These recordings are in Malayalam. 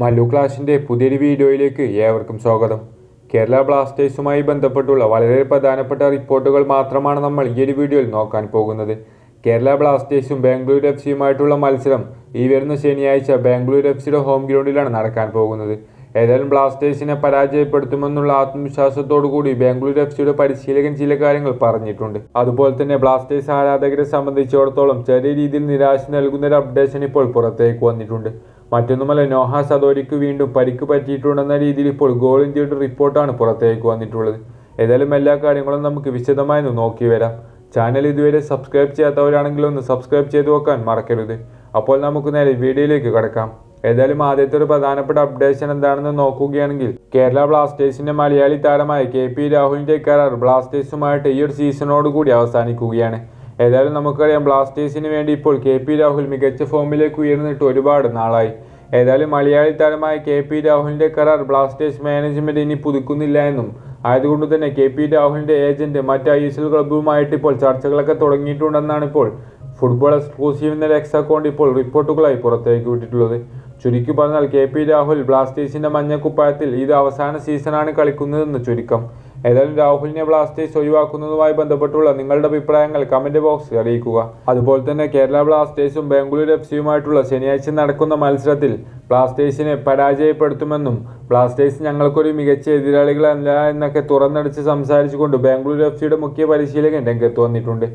മല്ലു ക്ലാഷിന്റെ പുതിയൊരു വീഡിയോയിലേക്ക് ഏവർക്കും സ്വാഗതം. കേരള ബ്ലാസ്റ്റേഴ്സുമായി ബന്ധപ്പെട്ടുള്ള വളരെ പ്രധാനപ്പെട്ട റിപ്പോർട്ടുകൾ മാത്രമാണ് നമ്മൾ ഈ ഒരു വീഡിയോയിൽ നോക്കാൻ പോകുന്നത്. കേരള ബ്ലാസ്റ്റേഴ്സും ബാംഗ്ലൂർ എഫ് സിയുമായിട്ടുള്ള മത്സരം ഈ വരുന്ന ശനിയാഴ്ച ബാംഗ്ലൂർ എഫ് സിയുടെ ഹോം ഗ്രൗണ്ടിലാണ് നടക്കാൻ പോകുന്നത്. ഏതായാലും ബ്ലാസ്റ്റേഴ്സിനെ പരാജയപ്പെടുത്തുമെന്നുള്ള ആത്മവിശ്വാസത്തോടു കൂടി ബാംഗ്ലൂർ എഫ് സിയുടെ പരിശീലകൻ ചില കാര്യങ്ങൾ പറഞ്ഞിട്ടുണ്ട്. അതുപോലെ തന്നെ ബ്ലാസ്റ്റേഴ്സ് ആരാധകരെ സംബന്ധിച്ചിടത്തോളം ചെറിയ രീതിയിൽ നിരാശ നൽകുന്ന ഒരു അപ്ഡേഷൻ ഇപ്പോൾ പുറത്തേക്ക് വന്നിട്ടുണ്ട്. മറ്റൊന്നുമല്ല നോഹ സദോരിക്ക് വീണ്ടും പരിക്ക് പറ്റിയിട്ടുണ്ടെന്ന രീതിയിൽ ഇപ്പോൾ ഗോൾ ഇന്ത്യയുടെ റിപ്പോർട്ടാണ് പുറത്തേക്ക് വന്നിട്ടുള്ളത്. ഏതായാലും എല്ലാ കാര്യങ്ങളും നമുക്ക് വിശദമായി നോക്കി വരാം. ചാനൽ ഇതുവരെ സബ്സ്ക്രൈബ് ചെയ്യാത്തവരാണെങ്കിൽ ഒന്ന് സബ്സ്ക്രൈബ് ചെയ്ത് വെക്കാൻ മറക്കരുത്. അപ്പോൾ നമുക്ക് നേരെ വീഡിയോയിലേക്ക് കടക്കാം. ഏതായാലും ആദ്യത്തെ ഒരു പ്രധാനപ്പെട്ട അപ്ഡേഷൻ എന്താണെന്ന് നോക്കുകയാണെങ്കിൽ കേരള ബ്ലാസ്റ്റേഴ്സിന്റെ മലയാളി താരമായ കെ പി രാഹുലിന്റെ കരാർ ബ്ലാസ്റ്റേഴ്സുമായിട്ട് ഈ ഒരു സീസണോട് കൂടി അവസാനിക്കുകയാണ്. ഏതായാലും നമുക്കറിയാം ബ്ലാസ്റ്റേഴ്സിന് വേണ്ടി ഇപ്പോൾ കെ പി രാഹുൽ മികച്ച ഫോമിലേക്ക് ഉയർന്നിട്ട് ഒരുപാട് നാളായി. ഏതായാലും മലയാളി താരമായ കെ പി രാഹുലിന്റെ കരാർ ബ്ലാസ്റ്റേഴ്സ് മാനേജ്മെന്റ് ഇനി പുതുക്കുന്നില്ല എന്നും ആയതുകൊണ്ട് തന്നെ കെ പി രാഹുലിന്റെ ഏജന്റ് മറ്റ് ഐ എസ് എൽ ക്ലബ്ബുമായിട്ട് ഇപ്പോൾ ചർച്ചകളൊക്കെ തുടങ്ങിയിട്ടുണ്ടെന്നാണ് ഇപ്പോൾ ഫുട്ബോൾ എക്സ്ക്ലൂസീവ് എന്ന എക്സ് അക്കൗണ്ട് ഇപ്പോൾ റിപ്പോർട്ടുകളായി പുറത്തേക്ക് വിട്ടിട്ടുള്ളത്. ചുരുക്കി പറഞ്ഞാൽ കെ പി രാഹുൽ ബ്ലാസ്റ്റേഴ്സിന്റെ മഞ്ഞക്കുപ്പായത്തിൽ ഇത് അവസാന സീസണാണ് കളിക്കുന്നതെന്ന് ചുരുക്കം. ഏതായാലും രാഹുലിനെ ബ്ലാസ്റ്റേഴ്സ് ഒഴിവാക്കുന്നതുമായി ബന്ധപ്പെട്ടുള്ള നിങ്ങളുടെ അഭിപ്രായങ്ങൾ കമന്റ് ബോക്സിൽ അറിയിക്കുക. അതുപോലെ തന്നെ കേരള ബ്ലാസ്റ്റേഴ്സും ബാംഗ്ലൂർ എഫ് സിയുമായിട്ടുള്ള ശനിയാഴ്ച നടക്കുന്ന മത്സരത്തിൽ ബ്ലാസ്റ്റേഴ്സിനെ പരാജയപ്പെടുത്തുമെന്നും ബ്ലാസ്റ്റേഴ്സ് ഞങ്ങൾക്കൊരു മികച്ച എതിരാളികളല്ല എന്നൊക്കെ തുറന്നടിച്ച് സംസാരിച്ചുകൊണ്ട് ബാംഗ്ലൂർ എഫ് സിയുടെ മുഖ്യ പരിശീലകൻ രംഗത്ത് വന്നിട്ടുണ്ട്.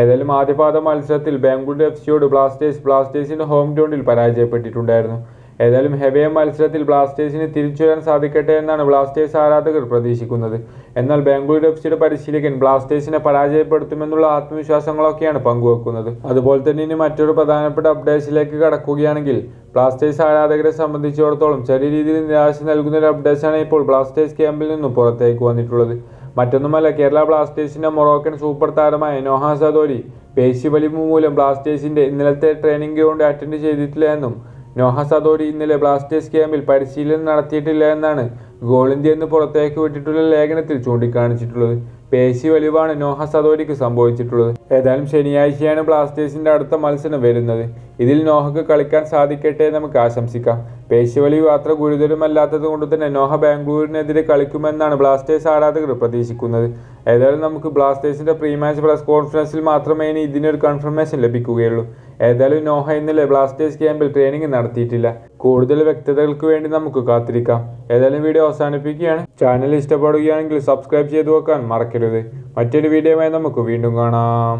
ഏതായാലും ആദ്യപാദ മത്സരത്തിൽ ബാംഗ്ലൂർ എഫ് സിയോട് ബ്ലാസ്റ്റേഴ്സ് ബ്ലാസ്റ്റേഴ്സിന്റെ ഹോം ഗ്രൗണ്ടിൽ പരാജയപ്പെട്ടിട്ടുണ്ടായിരുന്നു. ഏതായാലും ഹെവിയ മത്സരത്തിൽ ബ്ലാസ്റ്റേഴ്സിന് തിരിച്ചു വരാൻ സാധിക്കട്ടെ എന്നാണ് ബ്ലാസ്റ്റേഴ്സ് ആരാധകർ പ്രതീക്ഷിക്കുന്നത്. എന്നാൽ ബാംഗ്ലൂർ എഫ് സിയുടെ പരിശീലകൻ ബ്ലാസ്റ്റേഴ്സിനെ പരാജയപ്പെടുത്തുമെന്നുള്ള ആത്മവിശ്വാസങ്ങളൊക്കെയാണ് പങ്കുവെക്കുന്നത്. അതുപോലെ തന്നെ ഇനി മറ്റൊരു പ്രധാനപ്പെട്ട അപ്ഡേഷനിലേക്ക് കടക്കുകയാണെങ്കിൽ ബ്ലാസ്റ്റേഴ്സ് ആരാധകരെ സംബന്ധിച്ചിടത്തോളം ചെറിയ രീതിയിൽ നിരാശ നൽകുന്ന ഒരു അപ്ഡേഷനാണ് ഇപ്പോൾ ബ്ലാസ്റ്റേഴ്സ് ക്യാമ്പിൽ നിന്നും പുറത്തേക്ക് വന്നിട്ടുള്ളത്. മറ്റൊന്നുമല്ല കേരള ബ്ലാസ്റ്റേഴ്സിന്റെ മൊറോക്കൻ സൂപ്പർ താരമായ നോഹ സദോരി പേശി വലിവ് മൂലം ബ്ലാസ്റ്റേഴ്സിന്റെ ഇന്നലത്തെ ട്രെയിനിങ് ഗ്രൗണ്ട് അറ്റൻഡ് ചെയ്തിട്ടില്ല എന്നും നോഹ സദോരി ഇന്നലെ ബ്ലാസ്റ്റേഴ്സ് ക്യാമ്പിൽ പരിശീലനം നടത്തിയിട്ടില്ല എന്നാണ് ഗോൾ ഇന്ത്യ എന്ന് പുറത്തേക്ക് വിട്ടിട്ടുള്ള ലേഖനത്തിൽ ചൂണ്ടിക്കാണിച്ചിട്ടുള്ളത്. പേശി വലിവാണ് നോഹ സദോരിക്ക് സംഭവിച്ചിട്ടുള്ളത്. ഏതായാലും ശനിയാഴ്ചയാണ് ബ്ലാസ്റ്റേഴ്സിന്റെ അടുത്ത മത്സരം വരുന്നത്. ഇതിൽ നോഹക്ക് കളിക്കാൻ സാധിക്കട്ടെ നമുക്ക് ആശംസിക്കാം. പേശി വലിവ് അത്ര ഗുരുതരമല്ലാത്തത് കൊണ്ട് തന്നെ നോഹ ബാംഗ്ലൂരിനെതിരെ കളിക്കുമെന്നാണ് ബ്ലാസ്റ്റേഴ്സ് ആരാധകർ പ്രതീക്ഷിക്കുന്നത്. ഏതായാലും നമുക്ക് ബ്ലാസ്റ്റേഴ്സിന്റെ പ്രീ മാച്ച് പ്രസ് കോൺഫറൻസിൽ മാത്രമേ ഇനി ഇതിനൊരു കൺഫർമേഷൻ ലഭിക്കുകയുള്ളൂ. ഏതായാലും നോഹ ഇന്നലെ ബ്ലാസ്റ്റേഴ്സ് ക്യാമ്പിൽ ട്രെയിനിങ് നടത്തിയിട്ടില്ല. കൂടുതൽ വ്യക്തതകൾക്ക് വേണ്ടി നമുക്ക് കാത്തിരിക്കാം. ഏതായാലും വീഡിയോ അവസാനിപ്പിക്കുകയാണ്. ചാനൽ ഇഷ്ടപ്പെടുകയാണെങ്കിൽ സബ്സ്ക്രൈബ് ചെയ്തു വെക്കാൻ മറക്കരുത്. മറ്റൊരു വീഡിയോയുമായി നമുക്ക് വീണ്ടും കാണാം.